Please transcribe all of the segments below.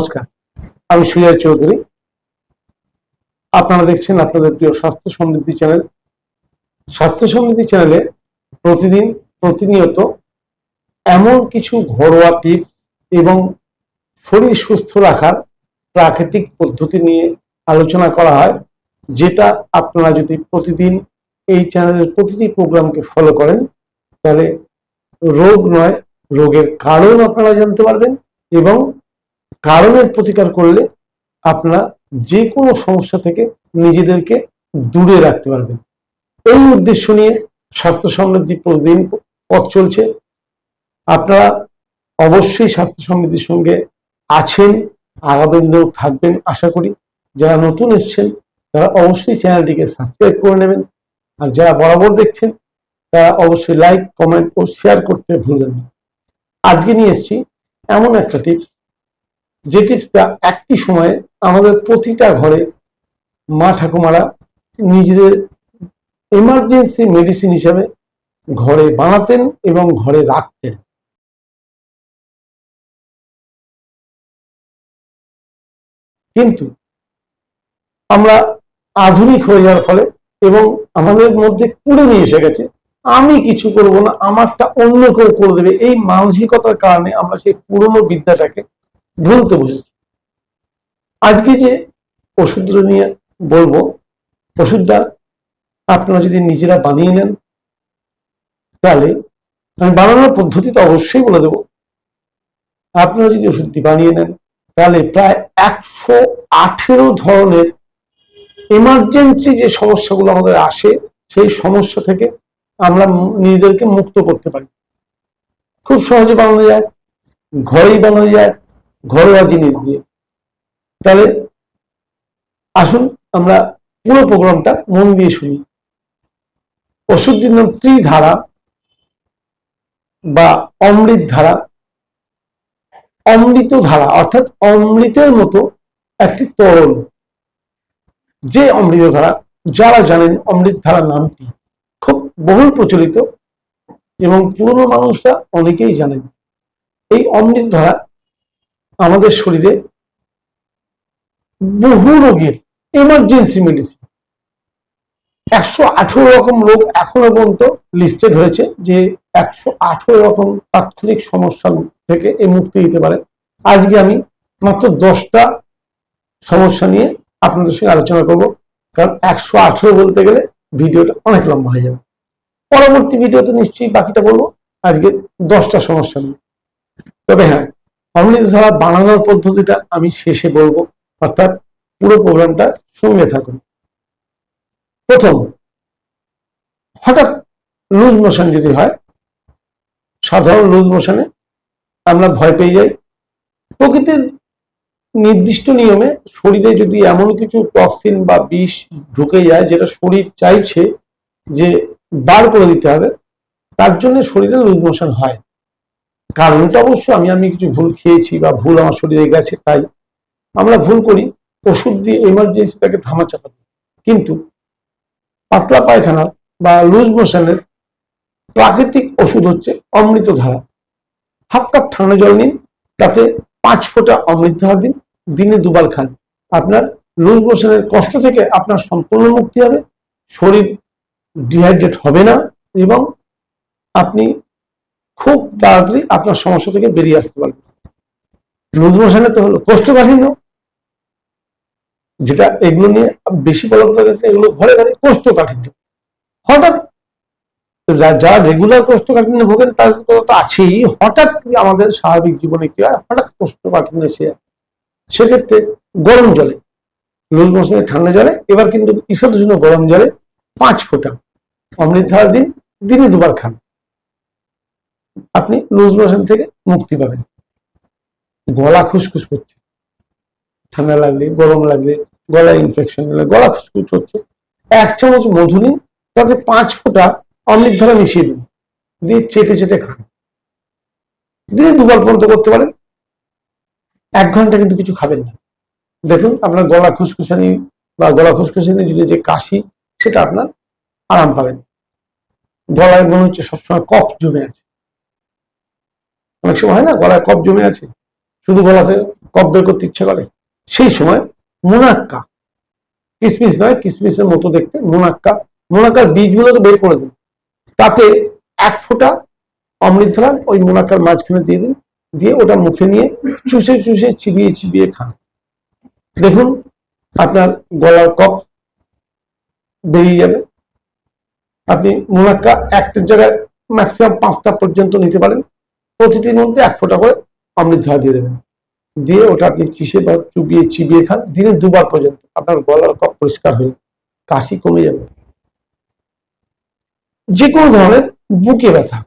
নমস্কার, আমি সুজয় চৌধুরী। আপনারা দেখছেন আপনাদের প্রিয় স্বাস্থ্য সমৃদ্ধি চ্যানেল। স্বাস্থ্য সমৃদ্ধি চ্যানেলে প্রতিদিন প্রতিনিয়ত এমন কিছু ঘরোয়া টিপস এবং শরীর সুস্থ রাখার প্রাকৃতিক পদ্ধতি নিয়ে আলোচনা করা হয়, যেটা আপনারা যদি প্রতিদিন এই চ্যানেলের প্রতিটি প্রোগ্রামকে ফলো করেন, তাহলে রোগ নয়, রোগের কারণ আপনারা জানতে পারবেন এবং কারণের প্রতিকার করলে আপনারা যে কোনো সমস্যা থেকে নিজেদেরকে দূরে রাখতে পারবেন। এই উদ্দেশ্য নিয়ে স্বাস্থ্য সমৃদ্ধি প্রতিদিন পথ চলছে। আপনারা অবশ্যই স্বাস্থ্য সমৃদ্ধির সঙ্গে আছেন আগামী দিনেও থাকবেন আশা করি। যারা নতুন এসছেন, তারা অবশ্যই চ্যানেলটিকে সাবস্ক্রাইব করে নেবেন। আর যারা বরাবর দেখছেন, তারা অবশ্যই লাইক, কমেন্ট ও শেয়ার করতে ভুলবেন না। আজকে নিয়ে এসেছি এমন একটা টিপস। যে একটি সময়ে আমাদের প্রতিটা ঘরে মা ঠাকুমারা নিজেদের এমার্জেন্সি মেডিসিন হিসাবে ঘরে বানাতেন এবং ঘরে রাখতেন। কিন্তু আমরা আধুনিক হয়ে যাওয়ার ফলে এবং আমাদের মধ্যে কুড়ে নিয়ে এসে গেছে, আমি কিছু করব না, আমারটা অন্য কেউ করে দেবে, এই মানসিকতার কারণে আমরা সেই পুরনো বিদ্যাটাকে ভুলতে বসেছি আজকে যে ওষুধগুলো নিয়ে বলব, ওষুধটা আপনারা যদি নিজেরা বানিয়ে নেন, তাহলে আমি বানানোর পদ্ধতি তো অবশ্যই বলে দেবো। আপনারা যদি ওষুধটি বানিয়ে নেন, তাহলে প্রায় একশো আঠেরো ধরনের এমার্জেন্সি যে সমস্যাগুলো আমাদের আসে, সেই সমস্যা থেকে আমরা নিজেদেরকে মুক্ত করতে পারি। খুব সহজে বানানো যায়, ঘরেই বানানো যায় ঘরোয়া জিনিস দিয়ে। তাহলে আসুন আমরা পুরো প্রোগ্রামটা মন দিয়ে শুনি। ওষুধটির নাম ত্রিধারা বা অমৃত ধারা। অমৃত ধারা অর্থাৎ অমৃতের মতো একটি তরল। যে অমৃত ধারা, যারা জানেন অমৃত ধারা নামটি, খুব বহুল প্রচলিত এবং পুরনো মানুষরা অনেকেই জানেন। এই অমৃত ধারা আমাদের শরীরে বহু রোগের এমার্জেন্সি মেডিসিন একশো আঠেরো রকম রোগ এখনও পর্যন্ত লিস্টেড হয়েছে যে একশো আঠেরো রকম তাৎক্ষণিক সমস্যা থেকে এ মুক্তি দিতে পারে। আজকে আমি মাত্র দশটা সমস্যা নিয়ে আপনাদের সঙ্গে আলোচনা করব, কারণ একশো আঠেরো বলতে গেলে ভিডিওটা অনেক লম্বা হয়ে যাবে। পরবর্তী ভিডিওতে নিশ্চয়ই বাকিটা বলব। আজকে দশটা সমস্যা নিয়ে। তবে হ্যাঁ অমৃত ধারা বানানোর পদ্ধতিটা আমি শেষে বলব, অর্থাৎ পুরো প্রোগ্রামটা সঙ্গে থাকুন। প্রথম, হঠাৎ লুজ মোশন যদি হয়, সাধারণ লুজ মোশনে আমরা ভয় পেয়ে যাই। প্রকৃতির নির্দিষ্ট নিয়মে শরীরে যদি এমন কিছু টক্সিন বা বিষ ঢুকে যায়, যেটা শরীর চাইছে যে বার করে দিতে হবে, তার জন্য শরীরে লুজ মোশন হয়। কারণটা অবশ্য আমি আমি কিছু ভুল খেয়েছি বা ভুল আমার শরীরে গেছে, তাই আমরা ভুল করি। ওষুধ দিয়ে এমার্জেন্সিটাকে থামা চাপা। কিন্তু পাতলা পায়খানা বা লুজ মোশনের প্রাকৃতিক ওষুধ হচ্ছে অমৃত ধারা। হাফ কাপ ঠান্ডা জল নিন, তাতে পাঁচ ফোঁটা অমৃত ধারা দিন, দিনে দুবার খান। আপনার লুজ মোশনের কষ্ট থেকে আপনার সম্পূর্ণ মুক্তি হবে, শরীর ডিহাইড্রেট হবে না এবং আপনি খুব তাড়াতাড়ি আপনার সমস্যা থেকে বেরিয়ে আসতে পারবেন লুজ তো হলো কোষ্ঠকাঠিন্য, যেটা এগুলো নিয়ে বেশি বলা এগুলো ঘরে ঘরে কোষ্ঠকাঠিন্য। হঠাৎ যারা রেগুলার কোষ্ঠকাঠিন্য ভোগেন তাদের তো আছেই। হঠাৎ আমাদের স্বাভাবিক জীবনে কি হয়? হঠাৎ কোষ্ঠকাঠিন্য এসে যায়। সেক্ষেত্রে গরম জলে লুজ মোশনে ঠান্ডা জলে, এবার কিন্তু ঈষৎ জন্য গরম জলে পাঁচ ফোঁটা। অমৃত দিন, দিনে দুবার খান। আপনি লুজ মোশন থেকে মুক্তি পাবেন। গলা খুসখুস করছে। ঠান্ডা লাগলে, গরম লাগলে গলা ইনফেকশন হলে গলা খুসখুস হচ্ছে। এক চামচ মধু নিন, তাতে পাঁচ ফোঁটা অমৃত ধারা মিশিয়ে দিন। দিয়ে চেটে চেটে খান। দিনে দুবার পর্যন্ত করতে পারেন। এক ঘণ্টা কিন্তু কিছু খাবেন না। দেখুন, আপনার গলা খুসখুসানি বা গলা খুসখুসানি যদি যে কাশি, সেটা আপনার আরাম পাবেন। গলায় মনে হচ্ছে সবসময় কফ জমে আছে। অনেক সময় হয় না, গলায় কফ জমে আছে, শুধু গলাতে কফ বের করতে ইচ্ছে করে। সেই সময় মোনাক্কা, কিসমিস নয়, কিসমিসের মতো দেখতে মোনাক্কা। মুনাক্কার বীজগুলো তো বের করে দিন। তাতে এক ফোঁটা অমৃত অমৃতধারা ওই মুনাক্কার মাঝখানে দিয়ে দিন, দিয়ে ওটা মুখে নিয়ে চুষে চুষে চিবিয়ে চিবিয়ে খান। দেখুন, আপনার গলার কফ বেরিয়ে যাবে। আপনি মুনাক্কা একটার জায়গায় ম্যাক্সিমাম পাঁচটা পর্যন্ত নিতে পারেন। প্রতিটির মধ্যে এক ফোঁটা করে অমৃত ধারা দিয়ে দেবেন। দিয়ে ওটা আপনি চিষে বা চুবিয়ে চিবিয়ে খান, দিনে দুবার পর্যন্ত। আপনার গলার কফ পরিষ্কার হয়ে কাশি কমে যাবে। যে কোনো ধরনের বুকে ব্যথা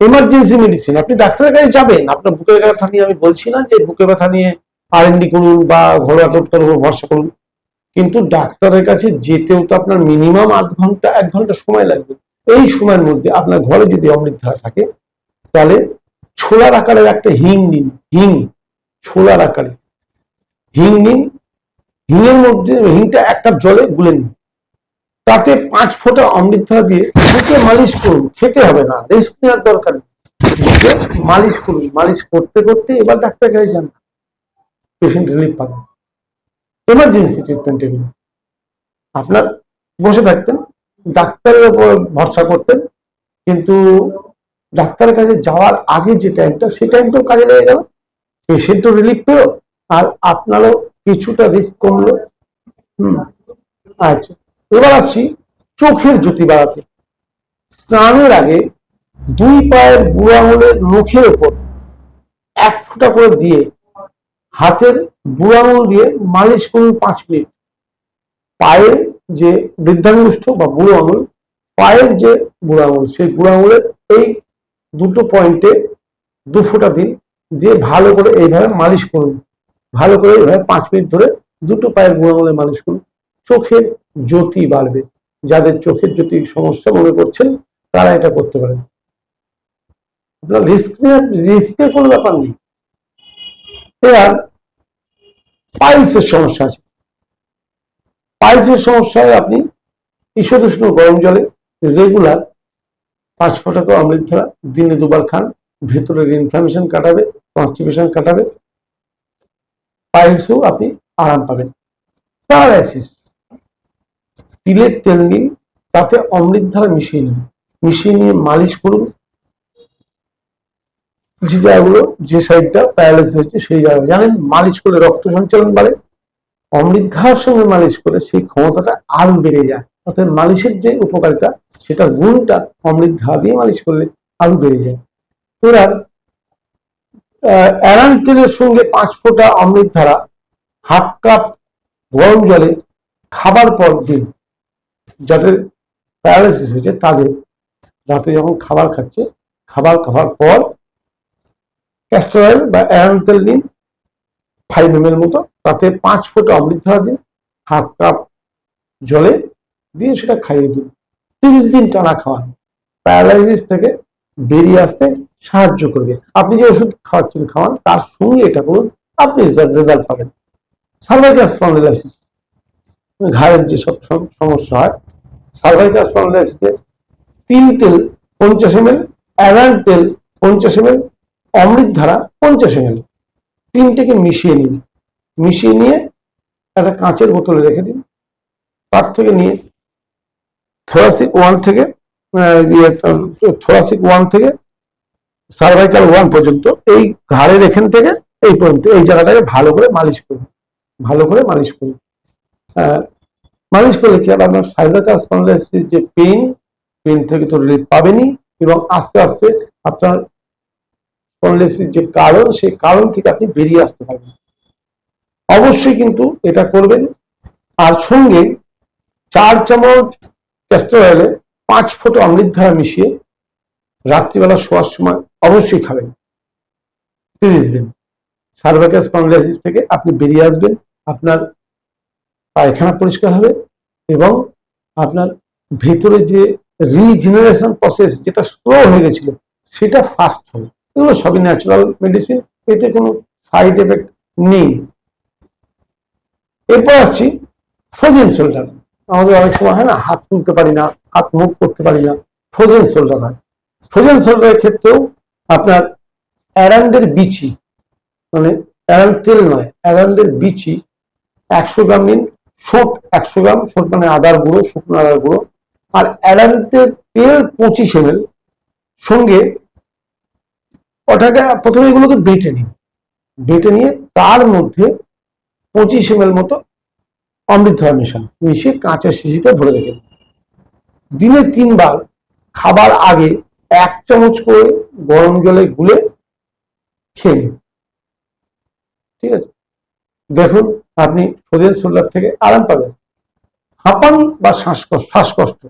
এমার্জেন্সি মেডিসিন আপনি ডাক্তারের কাছে যাবেন, আপনার বুকের ব্যথা নিয়ে আমি বলছি না যে বুকে ব্যথা নিয়ে আর এন ডি করুন বা ঘরোয়া টোটকার উপর ভরসা করুন। কিন্তু ডাক্তারের কাছে যেতেও তো আপনার মিনিমাম আধ ঘণ্টা, এক ঘণ্টা সময় লাগবে। এই সময়ের মধ্যে আপনার ঘরে যদি অমৃত ধারা থাকে, তাহলে ছোলার আকারের একটা হিং নিন, হিং, ছোলার আকারে। হিং নিন হিংয়ের মধ্যে হিংটা একটা জলে গুলে নিন। তাতে পাঁচ ফোঁটা অমৃত দিয়ে বুকে মালিশ করুন, খেতে হবে না, রিস্ক নেওয়ার দরকার মালিশ করুন, মালিশ করতে করতে এবার ডাক্তার কাছে যান। পেশেন্ট রিলিফ পাবেন। এমার্জেন্সি ট্রিটমেন্ট এগুলো আপনার বসে থাকতেন, ডাক্তারের উপর ভরসা করতেন, কিন্তু ডাক্তারের কাছে যাওয়ার আগে যে টাইমটা সেই টাইমটাও কাজে লেগে গেল। পেশেন্টও রিলিফ পেল আর আপনারও কিছুটা রিস্ক কমলো। হুম আচ্ছা এবার আসছি চোখের জ্যোতি বাড়াতে। স্নানের আগে দুই পায়ের বুড়ো আঙুলের মুখের ওপর এক ফোঁটা করে দিয়ে হাতের বুড়ো আঙুল দিয়ে মালিশ করুন পাঁচ মিনিট। পায়ের যে বৃদ্ধাঙ্গুষ্ঠ বা বুড়ো আঙুল, পায়ের যে বুড়ো আঙুল, সেই বুড়ো আঙুলের এই দুটো পয়েন্টে দু ফোঁটা দিন দিয়ে ভালো করে এইভাবে মালিশ করুন। ভালো করে এইভাবে পাঁচ মিনিট ধরে দুটো পায়ের আঙুলে মালিশ করুন। চোখের জ্যোতি বাড়বে। যাদের চোখের জ্যোতি সমস্যা মনে করছেন, তারা এটা করতে পারেন। আপনার রিস্ক রিস্কের কোনো ব্যাপার নেই। এবার পাইলসের সমস্যা আছে। পাইলসের সমস্যায় আপনি ঈষদুষ্ণ গরম জলে রেগুলার পাঁচ ফোঁটা করে অমৃত ধারা দিনে দুবার খান, ভেতরের ইনফ্লামেশন কাটাবে কনস্টিপেশন কাটাবে, পাইলসেও আপনি আরাম পাবেন। প্যারালাইসিস তিলের তেল নিন, তাতে অমৃত ধারা মিশিয়ে নিন। মিশিয়ে নিয়ে মালিশ করুন। যে জায়গাগুলো, যে সাইডটা প্যারালাইসিস হচ্ছে সেই জায়গা জানেন, মালিশ করলে রক্ত সঞ্চালন বাড়ে। অমৃত ধারার সঙ্গে মালিশ করে, সেই ক্ষমতাটা আরও বেড়ে যায়। অর্থাৎ মালিশের যে উপকারিতা সেটার গুণটা অমৃত ধারা দিয়ে মালিশ করলে আরও বেড়ে যায়। এবার অ্যারান তেলের সঙ্গে পাঁচ ফোঁটা অমৃত ধারা, হাফ কাপ গরম জলে খাবার পর দিন। যাদের প্যারালাইসিস হয়েছে, তাদের রাতে যখন খাবার খাচ্ছে, খাবার খাওয়ার পর ক্যাস্টর অয়েল বা অ্যারান তেল নিন ফাইভ এম এর মতো, তাতে পাঁচ ফোঁটা অমৃত ধারা দিন, হাফ কাপ জলে দিয়ে সেটা খাইয়ে দিন। তিরিশ দিন টানা খাওয়ান। প্যারালাইসিস থেকে বেরিয়ে আসতে সাহায্য করবে। আপনি যে ওষুধ খাওয়াচ্ছেন, খাওয়ান, তার সঙ্গে এটা করুন, আপনি রেজাল্ট পাবেন। সার্ভাইকাল স্পন্ডিলাইসিস ঘাড়ের যে সব সমস্যা হয় সার্ভাইকাল স্পন্ডিলাইসিসে তিল তেল পঞ্চাশ এম এল অ্যারান তেল পঞ্চাশ এম এল অমৃত ধারা পঞ্চাশ এম এল তিনটেকে মিশিয়ে নিন। মিশিয়ে নিয়ে একটা কাঁচের বোতলে রেখে দিন। তার থেকে নিয়ে থোরাসিক ওয়ান থেকে থোরাসিক ওয়ান থেকে সার্ভাইকাল ওয়ান পর্যন্ত এই ঘাড়ের এখান থেকে, এই পর্যন্ত, এই জায়গাটাকে ভালো করে মালিশ করুন। ভালো করে মালিশ করুন। মালিশ করলে কি হবে? আপনার সার্ভাইকাল স্পন্ডিলাইসিস যে পেইন পেইন থেকে তো রিলিফ পাবেনই এবং আস্তে আস্তে আপনার স্পন্ডিলাইসিস যে কারণ, সেই কারণ থেকে আপনি বেরিয়ে আসতে পারবেন। অবশ্যই কিন্তু এটা করবেন। আর সঙ্গে চার চামচ ক্যাস্টর অয়েলে পাঁচ ফোঁটা অমৃত ধারা মিশিয়ে রাত্রিবেলা শোয়ার সময় অবশ্যই খাবেন। তিরিশ দিন সার্ভাইকাল স্পন্ডিলাইসিস থেকে আপনি বেরিয়ে আসবেন, আপনার পায়খানা পরিষ্কার হবে এবং আপনার ভেতরে যে রিজেনারেশন প্রসেস যেটা স্লো হয়ে গেছিল, সেটা ফাস্ট হবে। এগুলো সবই ন্যাচারাল মেডিসিন এতে কোনো সাইড এফেক্ট নেই। এরপর আসছি ফ্রোজেন শোল্ডার আমাদের অনেক সময় হয় না, হাত তুলতে পারি না, হাত মুখ করতে পারি না ফ্রোজেন শোল্ডার হয়। ফ্রোজেন শোল্ডারের ক্ষেত্রেও আপনার অ্যারান্ডের বিচি মানে অ্যারান্ড তেল নয়, অ্যারান্ডের বিচি একশো গ্রাম নিন শোট একশো গ্রাম শোট মানে আদার গুঁড়ো, শুকনো আদার গুঁড়ো। আর অ্যারান্ডের তেল পঁচিশ এম সঙ্গে ওটাকে প্রথমে এগুলোকে বেটে নিন। বেটে নিয়ে তার মধ্যে পঁচিশ এম মতো অমৃত ধরা মেশান। মিশিয়ে কাঁচা শিশিতে ভরে রেখে দিনে তিনবার খাবার আগে এক চামচ করে গরম জলে গুলে খেয়ে নিন। ঠিক আছে? দেখুন, আপনি শরীর শোল্ডার থেকে আরাম পাবেন। হাঁপান বা শ্বাসকষ্ট শ্বাসকষ্ট।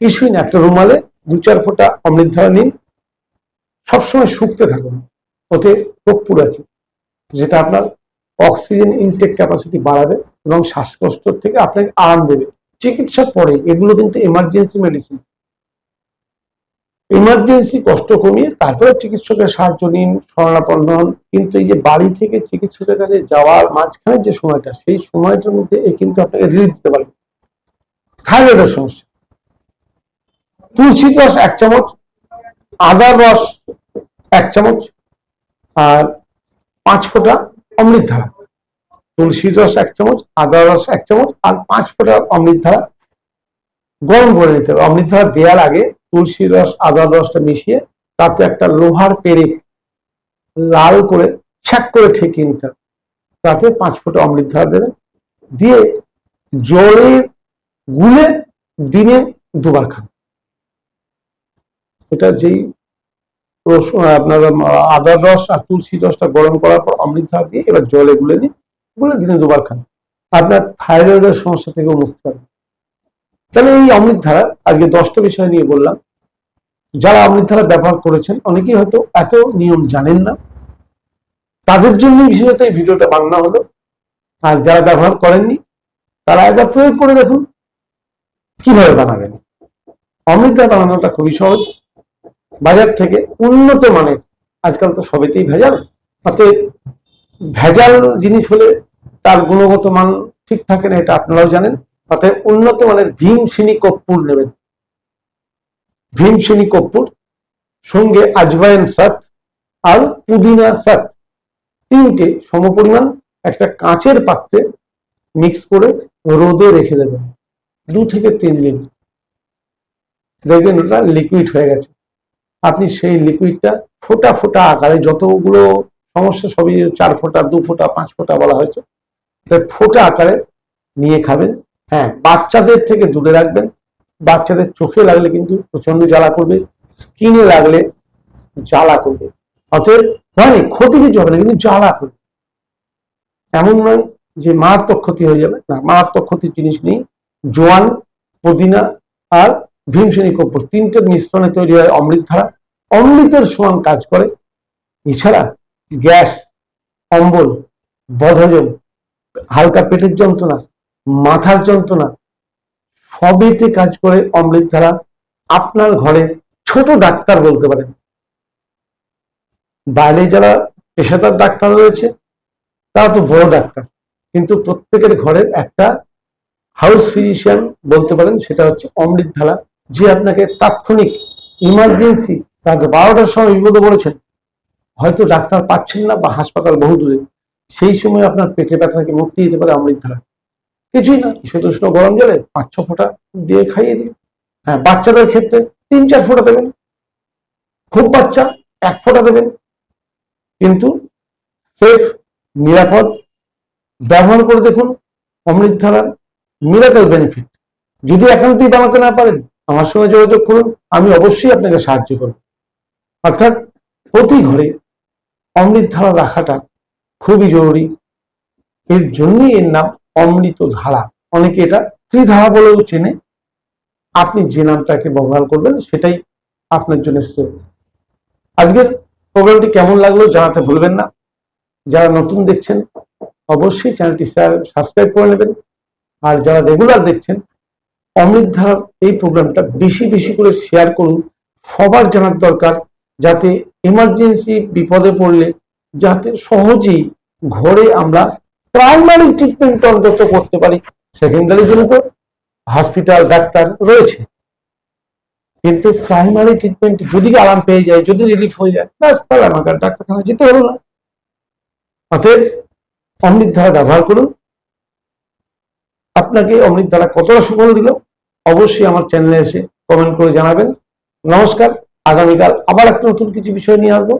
কিছুই না, একটা রুমালে দু চার ফোঁটা অমৃত ধারা নিন। সবসময় শুকতে থাকুন। ওতে কর্পূর আছে, যেটা আপনার অক্সিজেন ইনটেক ক্যাপাসিটি বাড়াবে। এবং শ্বাসকষ্ট থেকে আপনাকে আরাম দেবে। চিকিৎসার পরে এগুলো কিন্তু এমার্জেন্সি মেডিসিন ইমার্জেন্সি কষ্ট কমিয়ে তারপরে চিকিৎসকের সাহায্য নিন, শরণাপন্ন হন। কিন্তু এই যে বাড়ি থেকে চিকিৎসকের কাছে যাওয়ার মাঝখানে যে সময়টা, সেই সময়টার মধ্যে এ কিন্তু আপনাকে রিলিফ দিতে পারবে। থাইরয়েডের সমস্যা। তুলসী রস এক চামচ আদার রস এক চামচ, আর পাঁচ ফোঁটা অমৃত ধারা তুলসী রস এক চামচ, আদা রস এক চামচ, আর পাঁচ ফোঁটা অমৃত ধারা গরম করে নিতে হবে। অমৃত ধারা দেওয়ার আগে তুলসী রস, আদা রসটা মিশিয়ে তাতে একটা লোহার পেরেক লাল করে ছ্যাক করে ঠেকিয়ে নিতে হবে। তাতে পাঁচ ফোঁটা অমৃত ধারা দেবেন দিয়ে জলে গুলে দিনে দুবার খান। এটা যেই আপনার আদার রস আর তুলসী রসটা গরম করার পর অমৃত ধারা দিয়ে এবার জলে গুলে নিন। গুলে দিনে দুবার খান। আপনার থাইরয়েডের সমস্যা থেকেও মুক্তি পাবেন। তাহলে এই অমৃত ধারা, আজকে দশটা বিষয় নিয়ে বললাম। যারা অমৃত ধারা ব্যবহার করেছেন, অনেকেই হয়তো এত নিয়ম জানেন না। তাদের জন্য বিশেষত এই ভিডিওটা বানানো হলো। আর যারা ব্যবহার করেননি, তারা একবার প্রয়োগ করে দেখুন। কীভাবে বানাবেন? অমৃত ধারা বানানোটা খুবই সহজ। বাজার থেকে উন্নত মানের, আজকাল তো সবেতেই ভেজাল। অতএব ভেজাল জিনিস হলে তার গুণগত মান ঠিক থাকে না, এটা আপনারাও জানেন। অর্থাৎ উন্নত মানের ভীমসেনী কর্পূর নেবেন। ভীমসেনী কর্পূর, সঙ্গে আজওয়াইন সাত আর পুদিনা সাত। তিনটে সমপরিমাণ একটা কাঁচের পাত্রে মিক্স করে রোদে রেখে দেবেন। দু থেকে তিন দিন দেখবেন ওটা লিকুইড হয়ে গেছে। আপনি সেই লিকুইডটা ফোটা ফোটা আকারে যতগুলো সমস্যা সবই চার ফোঁটা, দু ফোঁটা, পাঁচ ফোঁটা বলা হয়েছে। ফোঁটা আকারে নিয়ে খাবেন। হ্যাঁ বাচ্চাদের থেকে দূরে রাখবেন। বাচ্চাদের চোখে লাগলে কিন্তু প্রচণ্ড জ্বালা করবে, স্কিনে লাগলে জ্বালা করবে। অতএব হয়নি ক্ষতি কিছু হবে না, কিন্তু জ্বালা করবে। এমন নয় যে মারাত্মক ক্ষতি হয়ে যাবে। না, মারাত্মক ক্ষতির জিনিস নেই। জোয়ান, পুদিনা আর ভীমসেনী কর্পূর তিনটের মিশ্রণে তৈরি হয় অমৃত ধারা অমৃতের সমান কাজ করে। এছাড়া গ্যাস অম্বল বদহজম, হালকা পেটের যন্ত্রণা, মাথার যন্ত্রণা, সবেতে কাজ করে অমৃত ধারা আপনার ঘরে ছোট ডাক্তার বলতে পারেন। বাইরে যারা পেশাদার ডাক্তার রয়েছে, তারা তো বড় ডাক্তার। কিন্তু প্রত্যেকের ঘরের একটা হাউস ফিজিশিয়ান বলতে পারেন, সেটা হচ্ছে অমৃত ধারা। যে আপনাকে তাৎক্ষণিক ইমার্জেন্সি রাত বারোটার সময় বিপদে পড়েছেন হয়তো ডাক্তার পাচ্ছেন না বা হাসপাতাল বহু দূরে। সেই সময় আপনার পেটে ব্যথাকে মুক্তি দিতে পারে অমৃত ধারা। কিছুই না শুধু শুধু গরম জলে পাঁচ ছ ফোঁটা দিয়ে খাইয়ে দিন। হ্যাঁ বাচ্চাদের ক্ষেত্রে তিন চার ফোঁটা দেবেন। খুব বাচ্চা, এক ফোঁটা দেবেন। কিন্তু সেফ নিরাপদ, ব্যবহার করে দেখুন অমৃত ধারার মিরাকল বেনিফিট যদি একান্তই বানাতে না পারেন, আমার সঙ্গে যোগাযোগ করুন, আমি অবশ্যই আপনাকে সাহায্য করব। অর্থাৎ প্রতি ঘরে অমৃত ধারা রাখাটা খুবই জরুরি। এর জন্যই এর নাম অমৃত ধারা অনেকে এটা ত্রিধারা বলেও চেনে। আপনি যে নামটাকে ব্যবহার করবেন সেটাই আপনার জন্য শ্রেয়। আজকের প্রোগ্রামটি কেমন লাগল জানাতে ভুলবেন না। যারা নতুন দেখছেন, অবশ্যই চ্যানেলটি সাবস্ক্রাইব করে নেবেন। আর যারা রেগুলার দেখছেন অমৃত ধারার এই প্রোগ্রামটা বেশি বেশি করে শেয়ার করুন। সবার জানার দরকার যাতে এমার্জেন্সি বিপদে পড়লে যাতে সহজেই ঘরে আমরা প্রাইমারি ট্রিটমেন্ট অন্তত করতে পারি সেকেন্ডারির জন্য তো হসপিটাল ডাক্তার রয়েছে। কিন্তু প্রাইমারি ট্রিটমেন্ট যদি আরাম পেয়ে যায়, যদি রিলিফ হয়ে যায়, ব্যাস, তাহলে আমাকে ডাক্তারখানা যেতে হলো না। অতএব অমৃত ধারা ব্যবহার করুন। আপনাকে অমৃত ধারা কতটা সুফল দিল, অবশ্যই আমার চ্যানেলে এসে কমেন্ট করে জানাবেন। নমস্কার। আগামীকাল আবার একটা নতুন কিছু বিষয় নিয়ে আসব।